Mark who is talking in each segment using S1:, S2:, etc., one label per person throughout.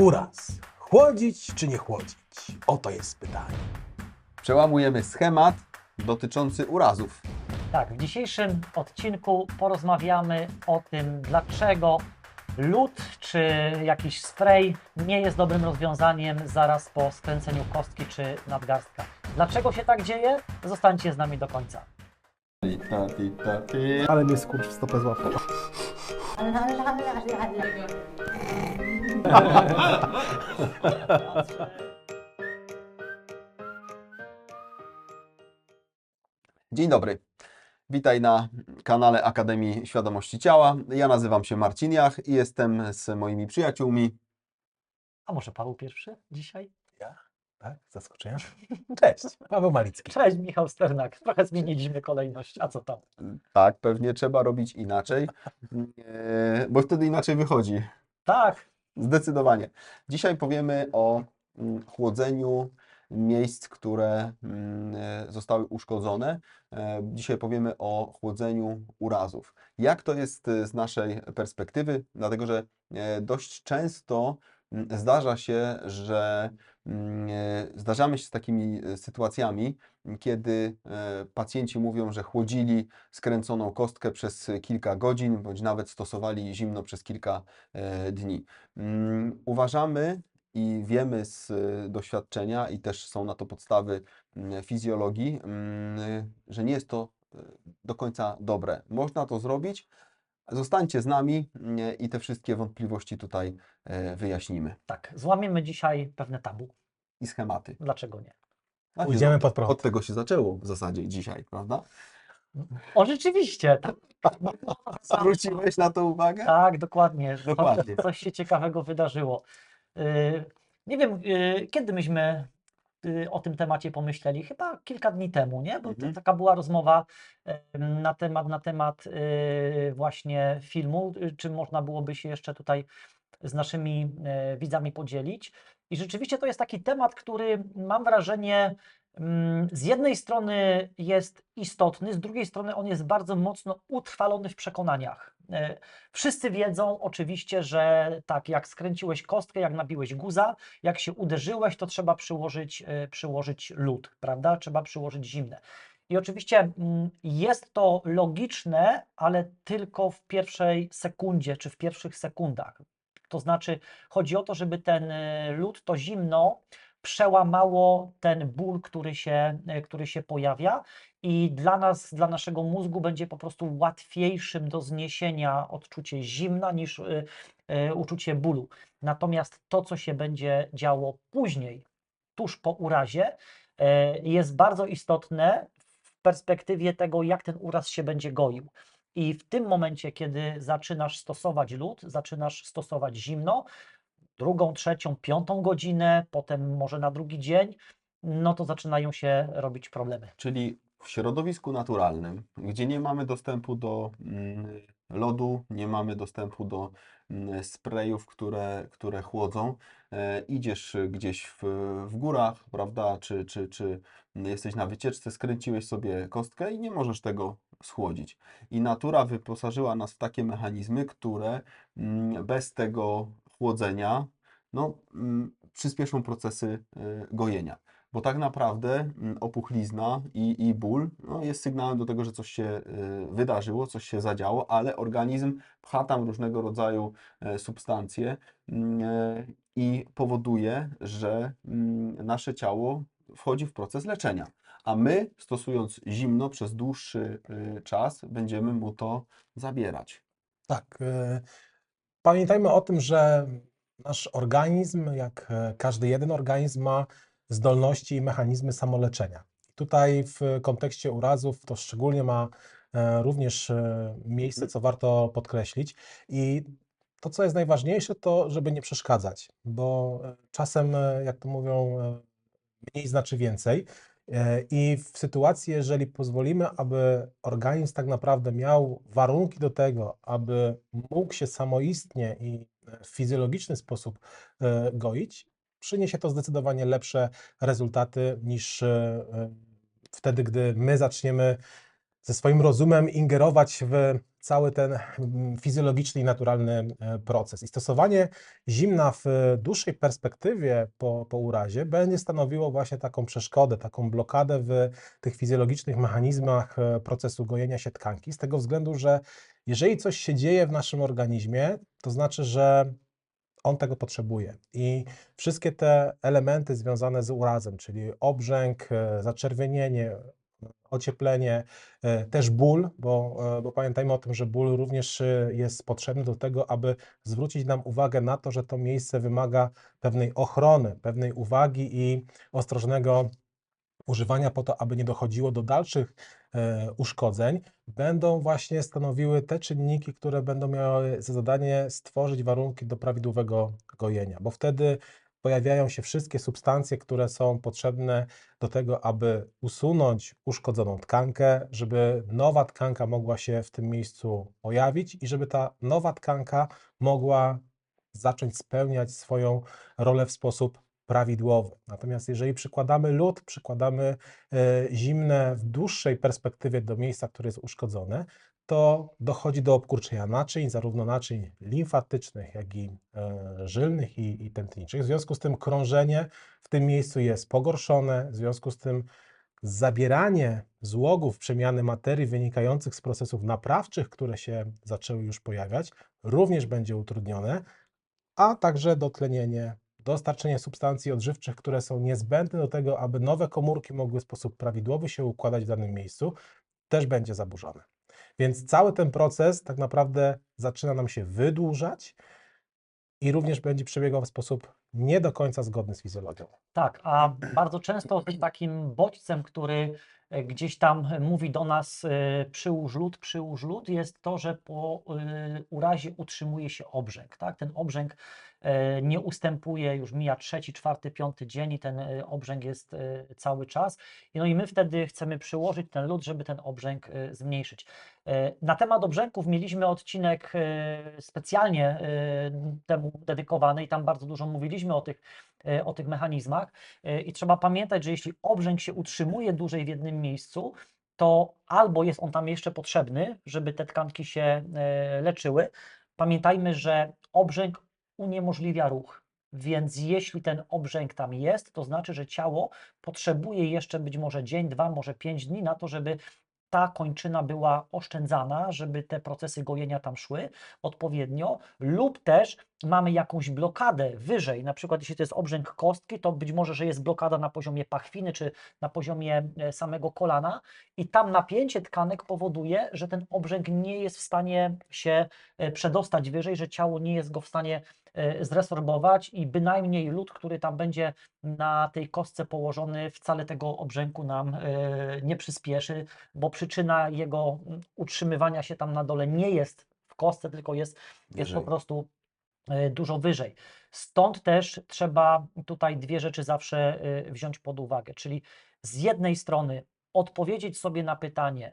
S1: Uraz. Chłodzić czy nie chłodzić? Oto jest pytanie.
S2: Przełamujemy schemat dotyczący urazów.
S3: Tak, w dzisiejszym odcinku porozmawiamy o tym, dlaczego lód czy jakiś spray nie jest dobrym rozwiązaniem zaraz po skręceniu kostki czy nadgarstka. Dlaczego się tak dzieje? Zostańcie z nami do końca.
S2: Tita, tita, ti.
S1: Ale mnie skurcz w stopę złapał.
S2: Dzień dobry. Witaj na kanale Akademii Świadomości Ciała. Ja nazywam się Marcin Jach i jestem z moimi przyjaciółmi.
S3: A może Paweł pierwszy dzisiaj?
S1: Tak? Zaskoczenia? Cześć, Paweł Malicki.
S3: Cześć, Michał Sternak. Trochę zmieniliśmy kolejność. A co tam?
S2: Tak, pewnie trzeba robić inaczej, bo wtedy inaczej wychodzi.
S3: Tak,
S2: Zdecydowanie. Dzisiaj powiemy o mm, chłodzeniu miejsc, które mm, e, zostały uszkodzone. E, Dzisiaj powiemy o chłodzeniu urazów. Jak to jest e, z naszej perspektywy? Dlatego, że dość często mm, zdarza się, że zdarzamy się z takimi sytuacjami, kiedy e, pacjenci mówią, że chłodzili skręconą kostkę przez kilka godzin, bądź nawet stosowali zimno przez kilka e, dni. Mm, Uważamy i wiemy z e, doświadczenia, i też są na to podstawy mm, fizjologii, mm, że nie jest to do końca dobre. Można to zrobić. Zostańcie z nami i te wszystkie wątpliwości tutaj wyjaśnimy.
S3: tak. Złamiemy dzisiaj pewne tabu.
S2: I schematy.
S3: Dlaczego nie?
S2: A
S1: Pójdziemy pod prąd.
S2: Od tego się zaczęło w zasadzie dzisiaj, prawda?
S3: O, rzeczywiście. Tak,
S2: Zwróciłeś na to uwagę?
S3: tak dokładnie.
S2: Dokładnie.
S3: Coś się ciekawego wydarzyło. Yy, Nie wiem, yy, kiedy myśmy yy, o tym temacie pomyśleli? Chyba kilka dni temu, nie? Bo to
S2: Mhm.
S3: taka była rozmowa na temat, na temat właśnie filmu, czym można byłoby się jeszcze tutaj z naszymi widzami podzielić. I rzeczywiście to jest taki temat, który mam wrażenie, mm, z jednej strony jest istotny, z drugiej strony on jest bardzo mocno utrwalony w przekonaniach. E, Wszyscy wiedzą oczywiście, że tak, jak skręciłeś kostkę, jak nabiłeś guza, jak się uderzyłeś, to trzeba przyłożyć, e, przyłożyć lód, prawda? Trzeba przyłożyć zimne. I oczywiście mm, jest to logiczne, ale tylko w pierwszej sekundzie czy w pierwszych sekundach. To znaczy, chodzi o to, żeby ten e, lód, to zimno przełamało ten ból, który się, e, który się pojawia i dla nas, dla naszego mózgu będzie po prostu łatwiejszym do zniesienia odczucie zimna niż y, y, uczucie bólu. Natomiast to, co się będzie działo później, tuż po urazie, y, jest bardzo istotne w perspektywie tego, jak ten uraz się będzie goił. I w tym momencie, kiedy zaczynasz stosować lód, zaczynasz stosować zimno, drugą, trzecią, piątą godzinę, potem może na drugi dzień, no to zaczynają się robić problemy.
S2: Czyli w środowisku naturalnym, gdzie nie mamy dostępu do mm, lodu, nie mamy dostępu do sprayów, które, które chłodzą, e, idziesz gdzieś w, w górach, prawda, czy, czy, czy jesteś na wycieczce, skręciłeś sobie kostkę i nie możesz tego schłodzić. I natura wyposażyła nas w takie mechanizmy, które mm, bez tego chłodzenia no, mm, przyspieszą procesy e, gojenia. Bo tak naprawdę mm, opuchlizna i, i ból no, jest sygnałem do tego, że coś się y, wydarzyło, coś się zadziało, ale organizm pcha tam różnego rodzaju e, substancje mm, e, i powoduje, że mm, nasze ciało wchodzi w proces leczenia. A my, stosując zimno przez dłuższy y, czas, będziemy mu to zabierać.
S1: Tak. e, Pamiętajmy o tym, że nasz organizm, jak e, każdy jeden organizm, ma zdolności i mechanizmy samoleczenia. Tutaj w kontekście urazów to szczególnie ma e, również e, miejsce, co warto podkreślić. I to, co jest najważniejsze, to żeby nie przeszkadzać, bo e, czasem, jak to mówią, mniej znaczy więcej. I w sytuacji, jeżeli pozwolimy, aby organizm tak naprawdę miał warunki do tego, aby mógł się samoistnie i w fizjologiczny sposób goić, przyniesie to zdecydowanie lepsze rezultaty niż e, e, wtedy, gdy my zaczniemy ze swoim rozumem ingerować w cały ten mm, fizjologiczny i naturalny e, proces. I stosowanie zimna w dłuższej perspektywie po, po urazie będzie stanowiło właśnie taką przeszkodę, taką blokadę w tych fizjologicznych mechanizmach procesu gojenia się tkanki, z tego względu, że jeżeli coś się dzieje w naszym organizmie, to znaczy, że on tego potrzebuje. I wszystkie te elementy związane z urazem, czyli obrzęk, e, zaczerwienienie, ocieplenie, e, też ból, bo, e, bo pamiętajmy o tym, że ból również jest potrzebny do tego, aby zwrócić nam uwagę na to, że to miejsce wymaga pewnej ochrony, pewnej uwagi i ostrożnego używania po to, aby nie dochodziło do dalszych uszkodzeń, będą właśnie stanowiły te czynniki, które będą miały za zadanie stworzyć warunki do prawidłowego gojenia, bo wtedy pojawiają się wszystkie substancje, które są potrzebne do tego, aby usunąć uszkodzoną tkankę, żeby nowa tkanka mogła się w tym miejscu pojawić i żeby ta nowa tkanka mogła zacząć spełniać swoją rolę w sposób prawidłowy. Natomiast jeżeli przykładamy lód, przykładamy e, zimne w dłuższej perspektywie do miejsca, które jest uszkodzone, to dochodzi do obkurczenia naczyń, zarówno naczyń limfatycznych, jak i e, żylnych i, i tętniczych. W związku z tym krążenie w tym miejscu jest pogorszone, w związku z tym zabieranie złogów przemiany materii wynikających z procesów naprawczych, które się zaczęły już pojawiać, również będzie utrudnione, a także dotlenienie, dostarczenie substancji odżywczych, które są niezbędne do tego, aby nowe komórki mogły w sposób prawidłowy się układać w danym miejscu, też będzie zaburzone. Więc cały ten proces tak naprawdę zaczyna nam się wydłużać i również będzie przebiegał w sposób nie do końca zgodny z fizjologią.
S3: Tak, a bardzo często takim bodźcem, który gdzieś tam mówi do nas e, przyłóż lód, przyłóż lód, jest to, że po e, urazie utrzymuje się obrzęk. Tak? Ten obrzęk e, nie ustępuje, już mija trzeci, czwarty, piąty dzień i ten obrzęk jest cały czas. No i my wtedy chcemy przyłożyć ten lód, żeby ten obrzęk zmniejszyć. Na temat obrzęków mieliśmy odcinek specjalnie temu dedykowany i tam bardzo dużo mówiliśmy o tych, o tych mechanizmach. I trzeba pamiętać, że jeśli obrzęk się utrzymuje dłużej w jednym miejscu, to albo jest on tam jeszcze potrzebny, żeby te tkanki się e, leczyły. Pamiętajmy, że obrzęk uniemożliwia ruch. Więc jeśli ten obrzęk tam jest, to znaczy, że ciało potrzebuje jeszcze być może dzień, dwa, może pięć dni na to, żeby ta kończyna była oszczędzana, żeby te procesy gojenia tam szły odpowiednio, lub też mamy jakąś blokadę wyżej, na przykład jeśli to jest obrzęk kostki, to być może, że jest blokada na poziomie pachwiny czy na poziomie e, samego kolana i tam napięcie tkanek powoduje, że ten obrzęk nie jest w stanie się e, przedostać wyżej, że ciało nie jest go w stanie e, zresorbować i bynajmniej lód, który tam będzie na tej kostce położony, wcale tego obrzęku nam nie przyspieszy, bo przyczyna jego utrzymywania się tam na dole nie jest w kostce, tylko jest, jest po prostu dużo wyżej. Stąd też trzeba tutaj dwie rzeczy zawsze e, wziąć pod uwagę, czyli z jednej strony odpowiedzieć sobie na pytanie,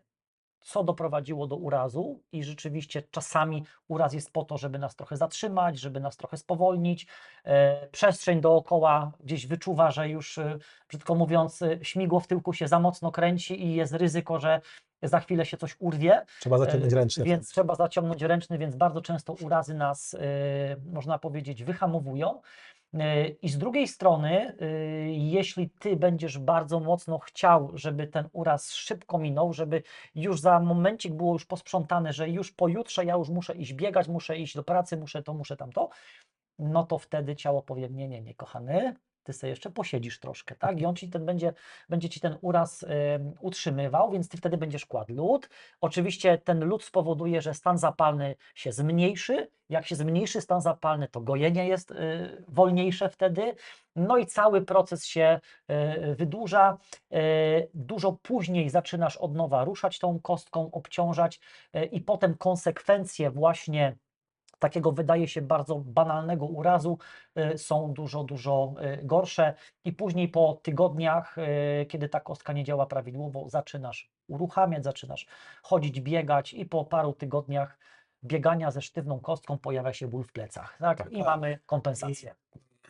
S3: co doprowadziło do urazu, i rzeczywiście czasami uraz jest po to, żeby nas trochę zatrzymać, żeby nas trochę spowolnić. E, przestrzeń dookoła gdzieś wyczuwa, że już, e, brzydko mówiąc, e, śmigło w tyłku się za mocno kręci i jest ryzyko, że za chwilę się coś urwie.
S1: Trzeba zaciągnąć ręcznie.
S3: Więc trzeba zaciągnąć ręczny, więc bardzo często urazy nas, można powiedzieć, wyhamowują. E, I z drugiej strony, e, jeśli ty będziesz bardzo mocno chciał, żeby ten uraz szybko minął, żeby już za momencik było już posprzątane, że już pojutrze ja już muszę iść biegać, muszę iść do pracy, muszę to, muszę tamto, no to wtedy ciało powie, nie, nie, nie, kochany, ty sobie jeszcze posiedzisz troszkę, tak? I on ci ten będzie, będzie ci ten uraz em, utrzymywał, więc ty wtedy będziesz kładł lód. Oczywiście ten lód spowoduje, że stan zapalny się zmniejszy. Jak się zmniejszy stan zapalny, to gojenie jest y, wolniejsze wtedy. No i cały proces się y, wydłuża. Y, Dużo później zaczynasz od nowa ruszać tą kostką, obciążać y, i potem konsekwencje właśnie takiego wydaje się bardzo banalnego urazu y, są dużo, dużo y, gorsze i później po tygodniach, y, kiedy ta kostka nie działa prawidłowo, zaczynasz uruchamiać, zaczynasz chodzić, biegać i po paru tygodniach biegania ze sztywną kostką pojawia się ból w plecach, tak?
S1: Tak,
S3: I
S1: a-
S3: mamy kompensację.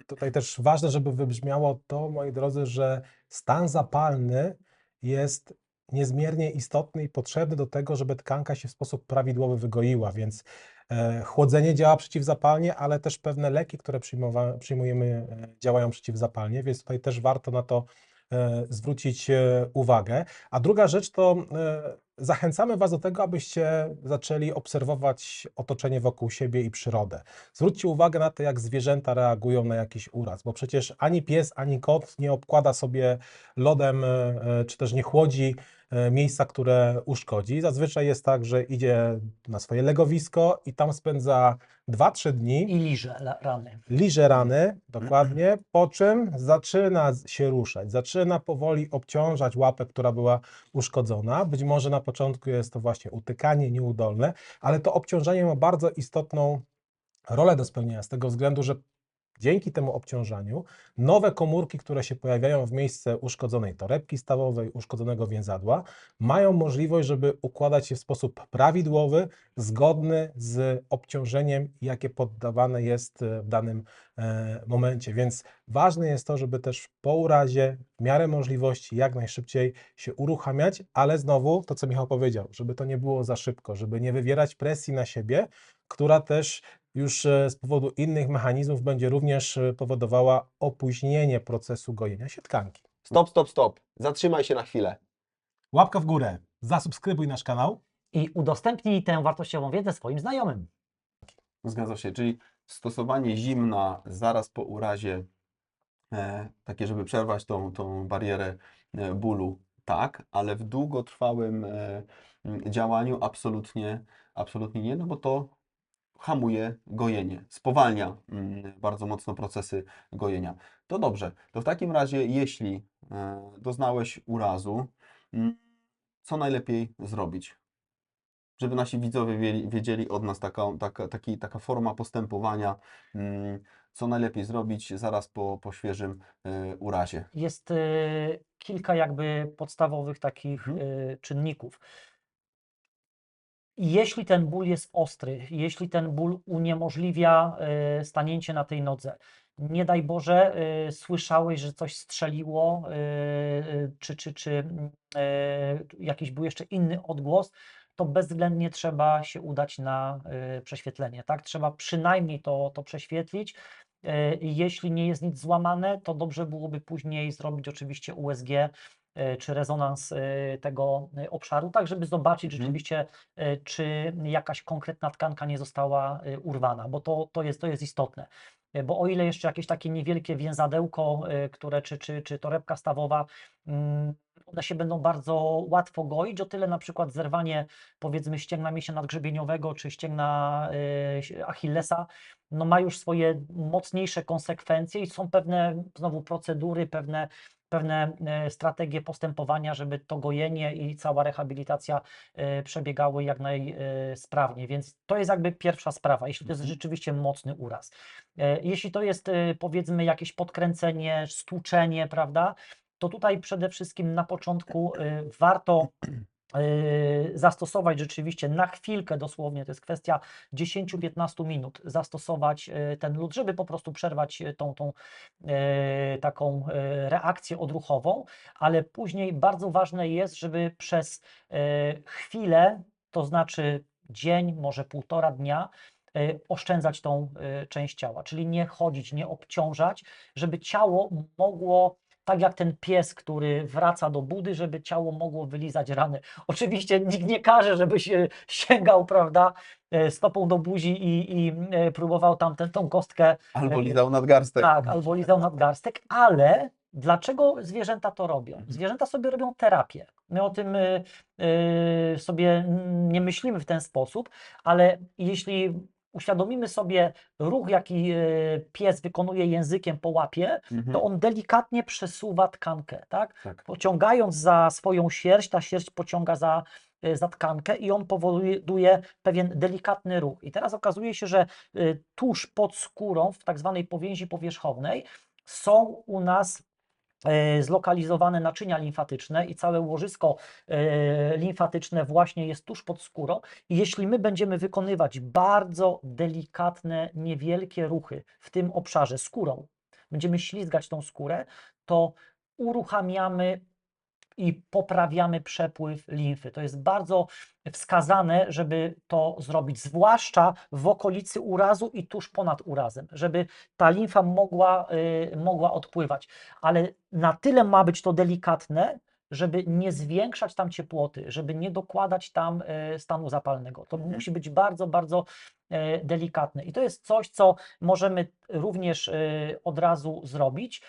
S1: Tutaj też ważne, żeby wybrzmiało to, moi drodzy, że stan zapalny jest niezmiernie istotny i potrzebny do tego, żeby tkanka się w sposób prawidłowy wygoiła, więc chłodzenie działa przeciwzapalnie, ale też pewne leki, które przyjmujemy, e, działają przeciwzapalnie, więc tutaj też warto na to e, zwrócić e, uwagę. A druga rzecz to e, zachęcamy Was do tego, abyście zaczęli obserwować otoczenie wokół siebie i przyrodę. Zwróćcie uwagę na to, jak zwierzęta reagują na jakiś uraz, bo przecież ani pies, ani kot nie obkłada sobie lodem, e, e, czy też nie chłodzi e, miejsca, które uszkodzi. Zazwyczaj jest tak, że idzie na swoje legowisko i tam spędza 2-3 dni,
S3: I liże rany.
S1: liże rany, dokładnie, po czym zaczyna się ruszać, zaczyna powoli obciążać łapę, która była uszkodzona. Być może na początku jest to właśnie utykanie nieudolne, ale to obciążenie ma bardzo istotną rolę do spełnienia z tego względu, że dzięki temu obciążaniu nowe komórki, które się pojawiają w miejsce uszkodzonej torebki stawowej, uszkodzonego więzadła, mają możliwość, żeby układać się w sposób prawidłowy, zgodny z obciążeniem, jakie poddawane jest e, w danym e, momencie. Więc ważne jest to, żeby też po urazie, w miarę możliwości, jak najszybciej się uruchamiać, ale znowu to, co Michał powiedział, żeby to nie było za szybko, żeby nie wywierać presji na siebie, która też już e, z powodu innych mechanizmów będzie również e, powodowała opóźnienie procesu gojenia się tkanki.
S4: Stop, stop, stop. Zatrzymaj się na chwilę.
S1: Łapka w górę, zasubskrybuj nasz kanał.
S3: I udostępnij tę wartościową wiedzę swoim znajomym.
S2: Zgadza się, czyli stosowanie zimna zaraz po urazie, e, takie, żeby przerwać tą, tą barierę e, bólu, tak, ale w długotrwałym e, działaniu absolutnie, absolutnie nie, no bo to hamuje gojenie, spowalnia mm, bardzo mocno procesy gojenia. To dobrze, to w takim razie, jeśli e, doznałeś urazu, mm, co najlepiej zrobić? żeby nasi widzowie wiedzieli, od nas taka, taka, taki, taka forma postępowania, mm, co najlepiej zrobić zaraz po, po świeżym e, urazie.
S3: Jest y, kilka jakby podstawowych takich y, czynników. Jeśli ten ból jest ostry, jeśli ten ból uniemożliwia y, stanięcie na tej nodze, nie daj Boże, y, słyszałeś, że coś strzeliło, y, czy, czy, czy jakiś był jeszcze inny odgłos, to bezwzględnie trzeba się udać na prześwietlenie, tak? Trzeba przynajmniej to, to prześwietlić. E, Jeśli nie jest nic złamane, to dobrze byłoby później zrobić oczywiście USG e, czy rezonans e, tego e, obszaru, tak żeby zobaczyć
S2: Mhm.
S3: rzeczywiście, e, czy jakaś konkretna tkanka nie została e, urwana, bo to, to, jest, to jest istotne. E, Bo o ile jeszcze jakieś takie niewielkie więzadełko, e, które, czy, czy, czy torebka stawowa, mm, one się będą bardzo łatwo goić, o tyle na przykład zerwanie powiedzmy ścięgna mięśnia nadgrzebieniowego czy ścięgna e, Achillesa, no ma już swoje mocniejsze konsekwencje i są pewne znowu procedury, pewne, pewne e, strategie postępowania, żeby to gojenie i cała rehabilitacja e, przebiegały jak najsprawniej. Więc to jest jakby pierwsza sprawa, jeśli to jest
S2: Mhm.
S3: rzeczywiście mocny uraz. E, Jeśli to jest e, powiedzmy jakieś podkręcenie, stłuczenie, prawda, to tutaj przede wszystkim na początku e, warto zastosować rzeczywiście na chwilkę dosłownie, to jest kwestia 10-15 minut, zastosować y, ten lód, żeby po prostu przerwać y, tą, tą taką reakcję odruchową, ale później bardzo ważne jest, żeby przez chwilę, to znaczy dzień, może półtora dnia, oszczędzać tą część ciała, czyli nie chodzić, nie obciążać, żeby ciało mogło tak jak ten pies, który wraca do budy, żeby ciało mogło wylizać rany. Oczywiście nikt nie każe, żebyś e, sięgał, prawda, e, stopą do buzi i, i e, próbował tam tę tą kostkę,
S2: Albo
S3: E,
S2: lizał nadgarstek.
S3: tak, albo lizał nadgarstek, ale dlaczego zwierzęta to robią?
S2: Mhm.
S3: Zwierzęta sobie robią terapię. My o tym sobie nie myślimy w ten sposób, ale jeśli uświadomimy sobie ruch, jaki y, pies wykonuje językiem po łapie,
S2: Mhm.
S3: to on delikatnie przesuwa tkankę, tak?
S2: Tak.
S3: Pociągając za swoją sierść, ta sierść pociąga za, y, za tkankę i on powoduje pewien delikatny ruch. I teraz okazuje się, że y, tuż pod skórą, w tak zwanej powięzi powierzchownej, są u nas e, zlokalizowane naczynia limfatyczne i całe łożysko e, limfatyczne właśnie jest tuż pod skórą. I jeśli my będziemy wykonywać bardzo delikatne, niewielkie ruchy w tym obszarze skórą, będziemy ślizgać tą skórę, to uruchamiamy i poprawiamy przepływ limfy. To jest bardzo wskazane, żeby to zrobić, zwłaszcza w okolicy urazu i tuż ponad urazem, żeby ta limfa mogła, y, mogła odpływać. Ale na tyle ma być to delikatne, żeby nie zwiększać tam ciepłoty, żeby nie dokładać tam y, stanu zapalnego. To
S2: Mhm.
S3: musi być bardzo, bardzo e, delikatne. I to jest coś, co możemy również y, od razu zrobić.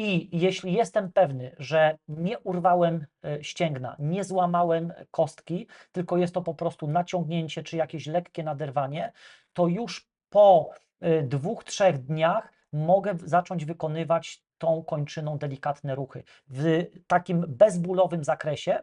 S3: I jeśli jestem pewny, że nie urwałem e, ścięgna, nie złamałem kostki, tylko jest to po prostu naciągnięcie czy jakieś lekkie naderwanie, to już po e, dwóch, trzech dniach mogę zacząć wykonywać tą kończyną delikatne ruchy w takim bezbólowym zakresie,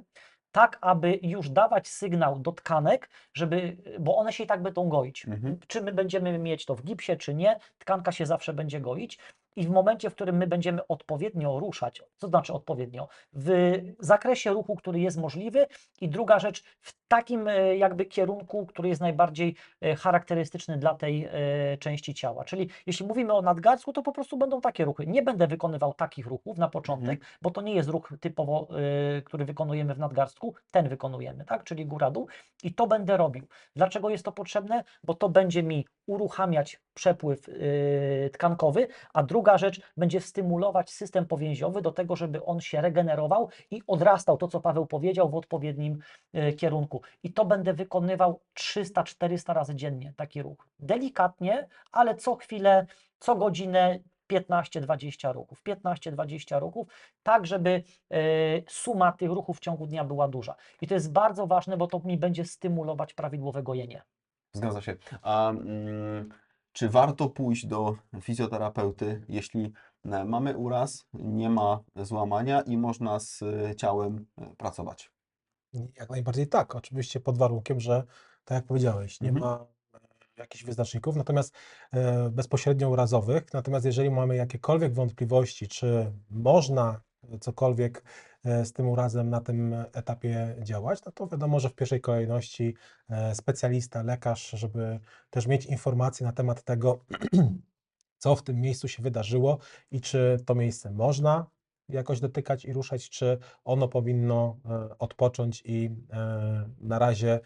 S3: tak aby już dawać sygnał do tkanek, żeby, bo one się i tak będą goić.
S2: Mhm.
S3: Czy my będziemy mieć to w gipsie, czy nie, tkanka się zawsze będzie goić. I w momencie, w którym my będziemy odpowiednio ruszać, co znaczy odpowiednio, w zakresie ruchu, który jest możliwy, i druga rzecz, w takim e, jakby kierunku, który jest najbardziej e, charakterystyczny dla tej e, części ciała. Czyli jeśli mówimy o nadgarstku, to po prostu będą takie ruchy. Nie będę wykonywał takich ruchów na początek, bo to nie jest ruch typowo, który wykonujemy w nadgarstku, ten wykonujemy, tak? Czyli góra-dół i to będę robił. Dlaczego jest to potrzebne? Bo to będzie mi uruchamiać przepływ tkankowy, a druga rzecz będzie stymulować system powięziowy do tego, żeby on się regenerował i odrastał, to co Paweł powiedział, w odpowiednim e, I to będę wykonywał 300-400 razy dziennie, taki ruch. Delikatnie, ale co chwilę, co godzinę 15-20 ruchów. 15-20 ruchów, tak żeby e, suma tych ruchów w ciągu dnia była duża. I to jest bardzo ważne, bo to mi będzie stymulować prawidłowe gojenie.
S2: Zgadza się. A mm, czy warto pójść do fizjoterapeuty, jeśli e, mamy uraz, nie ma złamania i można z ciałem e, pracować?
S1: Jak najbardziej tak, oczywiście pod warunkiem, że tak jak powiedziałeś, nie
S2: Mhm.
S1: ma e, jakichś wyznaczników, natomiast e, bezpośrednio urazowych. Natomiast jeżeli mamy jakiekolwiek wątpliwości, czy można cokolwiek e, z tym urazem na tym etapie działać, no to wiadomo, że w pierwszej kolejności specjalista, lekarz, żeby też mieć informacje na temat tego, co w tym miejscu się wydarzyło i czy to miejsce można jakoś dotykać i ruszać, czy ono powinno e, odpocząć i e, na razie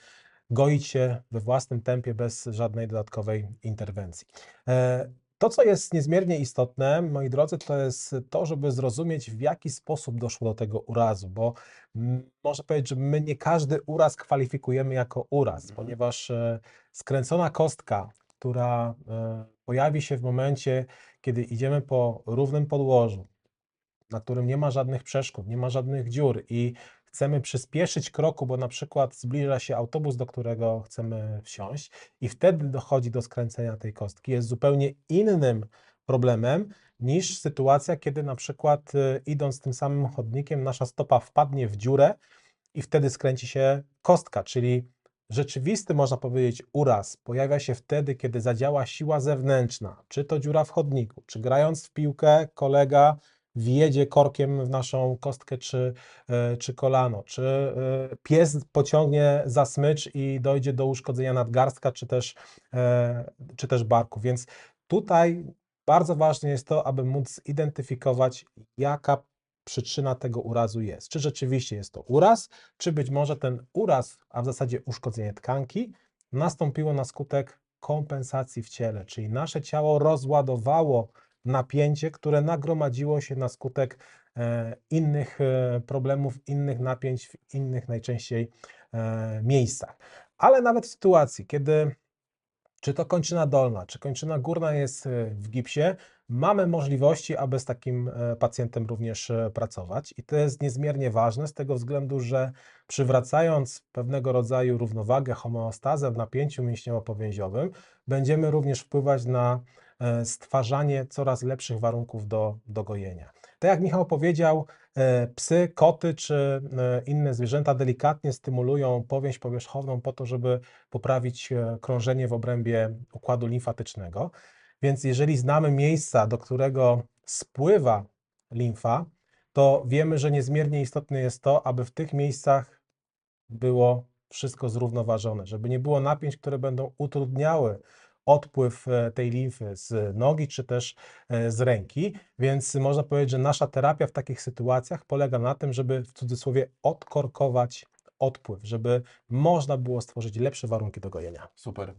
S1: goić się we własnym tempie bez żadnej dodatkowej interwencji. E, To, co jest niezmiernie istotne, moi drodzy, to jest to, żeby zrozumieć, w jaki sposób doszło do tego urazu, bo można powiedzieć, że my nie każdy uraz kwalifikujemy jako uraz,
S2: Mhm.
S1: ponieważ skręcona kostka, która pojawi się w momencie, kiedy idziemy po równym podłożu, na którym nie ma żadnych przeszkód, nie ma żadnych dziur i chcemy przyspieszyć kroku, bo na przykład zbliża się autobus, do którego chcemy wsiąść i wtedy dochodzi do skręcenia tej kostki, jest zupełnie innym problemem niż sytuacja, kiedy na przykład y, idąc tym samym chodnikiem nasza stopa wpadnie w dziurę i wtedy skręci się kostka, czyli rzeczywisty, można powiedzieć, uraz pojawia się wtedy, kiedy zadziała siła zewnętrzna, czy to dziura w chodniku, czy grając w piłkę kolega wjedzie korkiem w naszą kostkę czy, e, czy kolano, czy e, pies pociągnie za smycz i dojdzie do uszkodzenia nadgarstka, czy też, e, czy też barku. Więc tutaj bardzo ważne jest to, aby móc zidentyfikować, jaka przyczyna tego urazu jest. Czy rzeczywiście jest to uraz, czy być może ten uraz, a w zasadzie uszkodzenie tkanki, nastąpiło na skutek kompensacji w ciele, czyli nasze ciało rozładowało napięcie, które nagromadziło się na skutek e, innych e, problemów, innych napięć w innych najczęściej e, miejscach. Ale nawet w sytuacji, kiedy czy to kończyna dolna, czy kończyna górna jest w gipsie, mamy możliwości, aby z takim pacjentem również pracować. I to jest niezmiernie ważne z tego względu, że przywracając pewnego rodzaju równowagę, homeostazę w napięciu mięśniowo-powięziowym, będziemy również wpływać na stwarzanie coraz lepszych warunków do, do gojenia. Tak jak Michał powiedział, e, psy, koty czy e, inne zwierzęta delikatnie stymulują powięź powierzchowną po to, żeby poprawić e, krążenie w obrębie układu limfatycznego. Więc jeżeli znamy miejsca, do którego spływa limfa, to wiemy, że niezmiernie istotne jest to, aby w tych miejscach było wszystko zrównoważone, żeby nie było napięć, które będą utrudniały odpływ e, tej limfy z nogi czy też e, z ręki. Więc można powiedzieć, że nasza terapia w takich sytuacjach polega na tym, żeby w cudzysłowie odkorkować odpływ, żeby można było stworzyć lepsze warunki do gojenia.
S2: Super.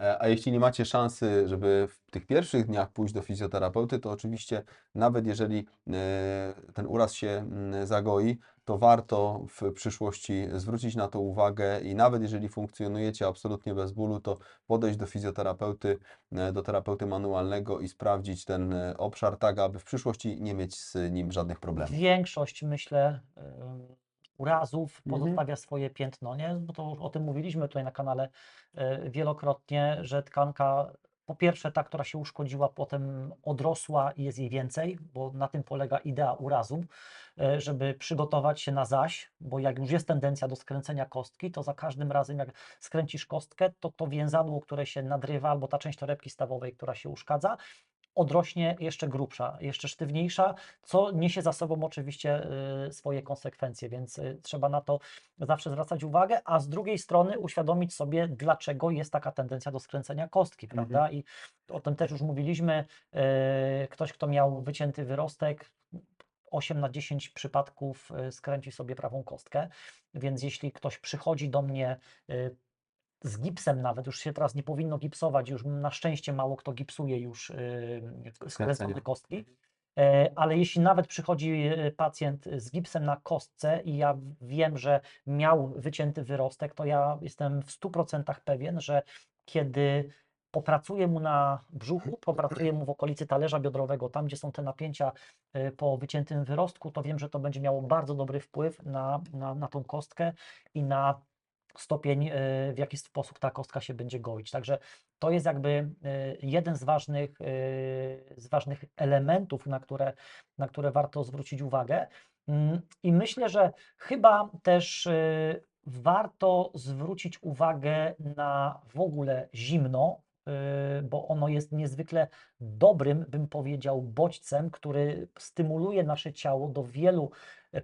S2: E, A jeśli nie macie szansy, żeby w tych pierwszych dniach pójść do fizjoterapeuty, to oczywiście nawet jeżeli e, ten uraz się mm, zagoi, to warto w przyszłości zwrócić na to uwagę i nawet jeżeli funkcjonujecie absolutnie bez bólu, to podejść do fizjoterapeuty, e, do terapeuty manualnego i sprawdzić ten obszar, tak aby w przyszłości nie mieć z nim żadnych problemów.
S3: Większość, myślę, urazów
S2: Mhm.
S3: pozostawia swoje piętno, nie? Bo to o tym mówiliśmy tutaj na kanale y, wielokrotnie, że tkanka, po pierwsze ta, która się uszkodziła, potem odrosła i jest jej więcej, bo na tym polega idea urazu, y, żeby przygotować się na zaś, bo jak już jest tendencja do skręcenia kostki, to za każdym razem jak skręcisz kostkę, to to więzadło, które się nadrywa, albo ta część torebki stawowej, która się uszkadza, odrośnie jeszcze grubsza, jeszcze sztywniejsza, co niesie za sobą oczywiście y, swoje konsekwencje, więc y, trzeba na to zawsze zwracać uwagę, a z drugiej strony uświadomić sobie, dlaczego jest taka tendencja do skręcenia kostki,
S2: Mhm.
S3: prawda? I o tym też już mówiliśmy. y, Ktoś, kto miał wycięty wyrostek, 8 na 10 przypadków skręci sobie prawą kostkę, więc jeśli ktoś przychodzi do mnie z gipsem nawet, już się teraz nie powinno gipsować, już na szczęście mało kto gipsuje już yy, skręcone kostki, E, ale jeśli nawet przychodzi e, pacjent z gipsem na kostce i ja wiem, że miał wycięty wyrostek, to ja jestem w 100% pewien, że kiedy popracuję mu na brzuchu, popracuję mu w okolicy talerza biodrowego, tam gdzie są te napięcia e, po wyciętym wyrostku, to wiem, że to będzie miało bardzo dobry wpływ na, na, na tą kostkę i na stopień, e, w jaki sposób ta kostka się będzie goić. Także to jest jakby e, jeden z ważnych, e, z ważnych elementów, na które, na które warto zwrócić uwagę. Mm, I myślę, że chyba też warto zwrócić uwagę na w ogóle zimno, bo ono jest niezwykle dobrym, bym powiedział, bodźcem, który stymuluje nasze ciało do wielu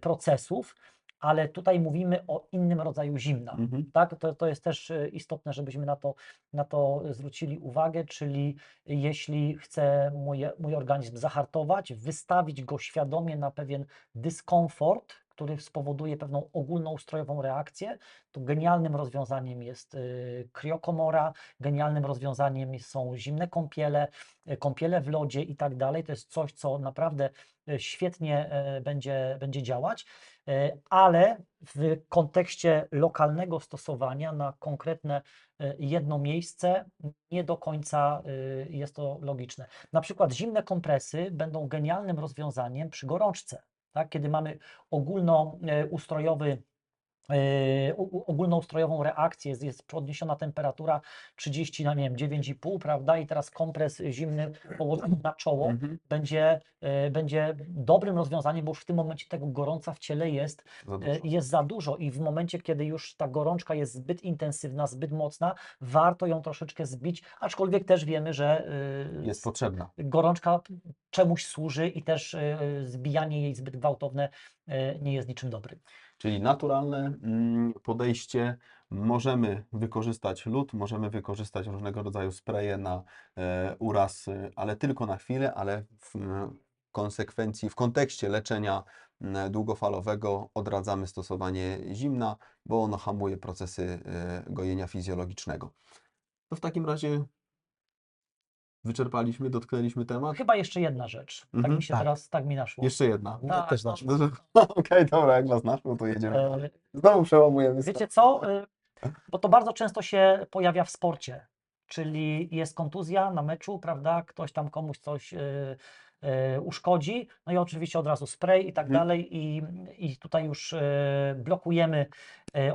S3: procesów, ale tutaj mówimy o innym rodzaju zimna.
S2: Mhm.
S3: Tak, to, to jest też e, istotne, żebyśmy na to, na to zwrócili uwagę, czyli jeśli chce mój, mój organizm zahartować, wystawić go świadomie na pewien dyskomfort, który spowoduje pewną ogólnoustrojową reakcję, to genialnym rozwiązaniem jest y, kriokomora, genialnym rozwiązaniem są zimne kąpiele, y, kąpiele w lodzie i tak dalej. To jest coś, co naprawdę y, świetnie będzie, będzie działać, ale w kontekście lokalnego stosowania na konkretne jedno miejsce nie do końca jest to logiczne. Na przykład zimne kompresy będą genialnym rozwiązaniem przy gorączce. Tak? Kiedy mamy ogólnoustrojowy e, ogólnoustrojową reakcję, jest, jest podniesiona temperatura 30 na nie wiem, 9,5, prawda? I teraz kompres zimny położony na czoło
S2: Mhm.
S3: będzie, e, będzie dobrym rozwiązaniem, bo już w tym momencie tego gorąca w ciele jest,
S2: Za
S3: e,
S2: dużo.
S3: jest za dużo i w momencie, kiedy już ta gorączka jest zbyt intensywna, zbyt mocna, warto ją troszeczkę zbić, aczkolwiek też wiemy, że e,
S2: Jest potrzebna.
S3: gorączka czemuś służy i też e, zbijanie jej zbyt gwałtowne e, nie jest niczym dobrym.
S2: Czyli naturalne mm, podejście. Możemy wykorzystać lód, możemy wykorzystać różnego rodzaju spreje na e, uraz, e, ale tylko na chwilę, ale w m, konsekwencji, w kontekście leczenia m, długofalowego odradzamy stosowanie zimna, bo ono hamuje procesy e, gojenia fizjologicznego. To w takim razie wyczerpaliśmy, dotknęliśmy temat.
S3: Chyba jeszcze jedna rzecz. Tak
S2: Mhm,
S3: mi się
S1: tak.
S3: teraz, tak mi naszło.
S2: Jeszcze jedna.
S1: Ja
S3: Tak,
S1: też
S3: no.
S1: nasz.
S2: Okej, dobra, jak was naszło, to jedziemy.
S3: E,
S2: Znowu przełamujemy
S3: Wiecie co? Y, Bo to bardzo często się pojawia w sporcie. Czyli jest kontuzja na meczu, prawda? Ktoś tam komuś coś y, uszkodzi. No i oczywiście od razu spray i tak
S2: Mhm.
S3: dalej. I, I tutaj już blokujemy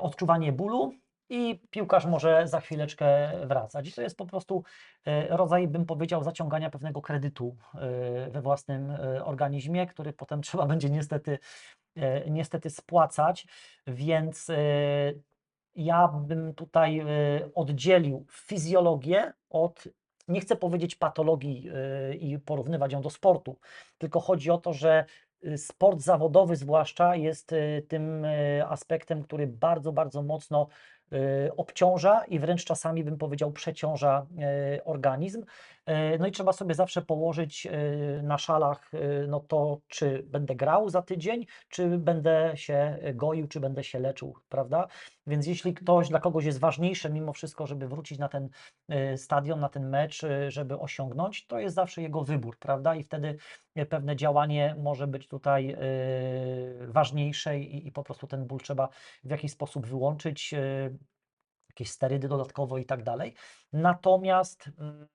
S3: odczuwanie bólu. I piłkarz może za chwileczkę wracać. I to jest po prostu y, rodzaj, bym powiedział, zaciągania pewnego kredytu y, we własnym y, organizmie, który potem trzeba będzie niestety, niestety spłacać. Więc ja bym tutaj oddzielił fizjologię od, nie chcę powiedzieć patologii i porównywać ją do sportu, tylko chodzi o to, że sport zawodowy zwłaszcza jest y, tym y, aspektem, który bardzo, bardzo mocno y, obciąża i wręcz czasami bym powiedział przeciąża organizm. Y, No i trzeba sobie zawsze położyć y, na szalach y, no to, czy będę grał za tydzień, czy będę się goił, czy będę się leczył, prawda? Więc jeśli ktoś, dla kogoś jest ważniejsze mimo wszystko, żeby wrócić na ten stadion, na ten mecz, żeby osiągnąć, to jest zawsze jego wybór, prawda? I wtedy pewne działanie może być tutaj ważniejsze i, i po prostu ten ból trzeba w jakiś sposób wyłączyć, jakieś sterydy dodatkowo i tak dalej. Natomiast mm,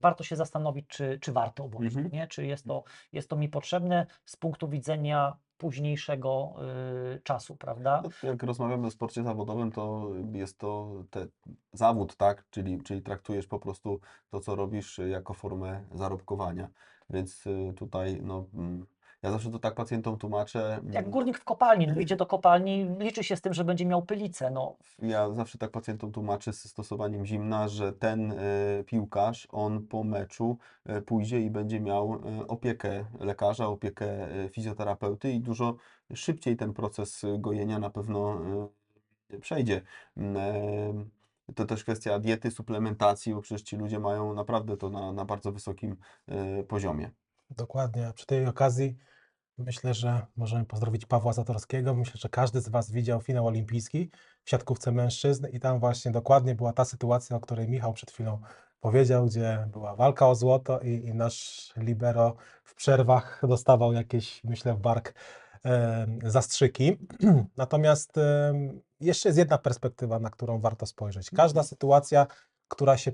S3: warto się zastanowić, czy, czy warto właśnie,
S2: Mhm.
S3: nie? Czy jest to, jest to mi potrzebne z punktu widzenia późniejszego y, czasu, prawda?
S2: No, Jak rozmawiamy o sporcie zawodowym, to jest to te, zawód, tak? Czyli, czyli traktujesz po prostu to, co robisz, jako formę zarobkowania. Więc y, tutaj, no, mm, ja zawsze to tak pacjentom tłumaczę.
S3: Jak
S2: mm,
S3: górnik w kopalni, no idzie do kopalni, liczy się z tym, że będzie miał pylicę, no.
S2: Ja zawsze tak pacjentom tłumaczę z stosowaniem zimna, że ten e, piłkarz, on po meczu e, pójdzie i będzie miał e, opiekę lekarza, opiekę e, fizjoterapeuty i dużo szybciej ten proces gojenia na pewno e, przejdzie. E, To też kwestia diety, suplementacji, bo przecież ci ludzie mają naprawdę to na, na bardzo wysokim e, poziomie.
S1: Dokładnie. Przy tej okazji myślę, że możemy pozdrowić Pawła Zatorskiego. Myślę, że każdy z Was widział finał olimpijski w siatkówce mężczyzn i tam właśnie dokładnie była ta sytuacja, o której Michał przed chwilą powiedział, gdzie była walka o złoto i, i nasz libero w przerwach dostawał jakieś, myślę, w bark em, zastrzyki. Natomiast em, jeszcze jest jedna perspektywa, na którą warto spojrzeć. Każda sytuacja, która się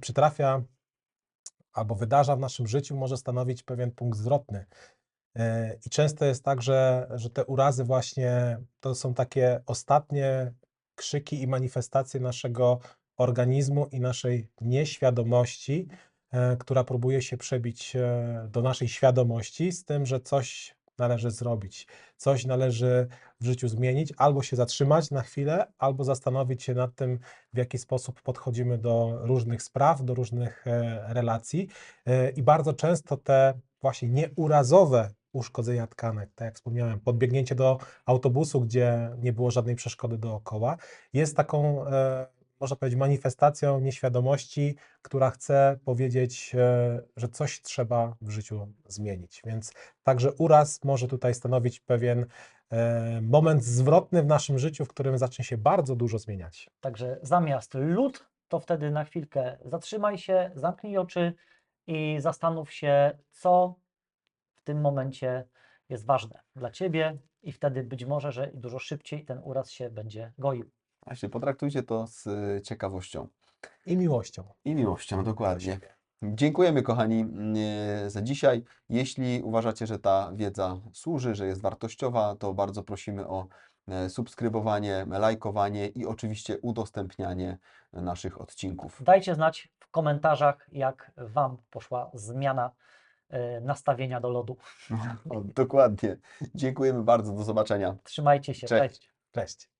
S1: przytrafia albo wydarza w naszym życiu, może stanowić pewien punkt zwrotny. E, I często jest tak, że, że te urazy właśnie to są takie ostatnie krzyki i manifestacje naszego organizmu i naszej nieświadomości, e, która próbuje się przebić e, do naszej świadomości z tym, że coś należy zrobić, coś należy w życiu zmienić, albo się zatrzymać na chwilę, albo zastanowić się nad tym, w jaki sposób podchodzimy do różnych spraw, do różnych e, relacji. E, I bardzo często te właśnie nieurazowe uszkodzenia tkanek, tak jak wspomniałem, podbiegnięcie do autobusu, gdzie nie było żadnej przeszkody dookoła, jest taką, e, można powiedzieć, manifestacją nieświadomości, która chce powiedzieć, e, że coś trzeba w życiu zmienić. Więc także uraz może tutaj stanowić pewien e, moment zwrotny w naszym życiu, w którym zacznie się bardzo dużo zmieniać.
S3: Także zamiast lód, to wtedy na chwilkę zatrzymaj się, zamknij oczy i zastanów się, co w tym momencie jest ważne dla ciebie i wtedy być może, że dużo szybciej ten uraz się będzie goił.
S2: Właśnie, potraktujcie to z e, ciekawością.
S1: I miłością.
S2: I miłością,
S1: do
S2: dokładnie. Dziękujemy, kochani, e, za dzisiaj. Jeśli uważacie, że ta wiedza służy, że jest wartościowa, to bardzo prosimy o e, subskrybowanie, lajkowanie i oczywiście udostępnianie naszych odcinków.
S3: Dajcie znać w komentarzach, jak Wam poszła zmiana e, nastawienia do lodu.
S2: O, dokładnie. Dziękujemy bardzo. Do zobaczenia.
S3: Trzymajcie się,
S2: Cześć.
S3: cześć.
S1: Cześć.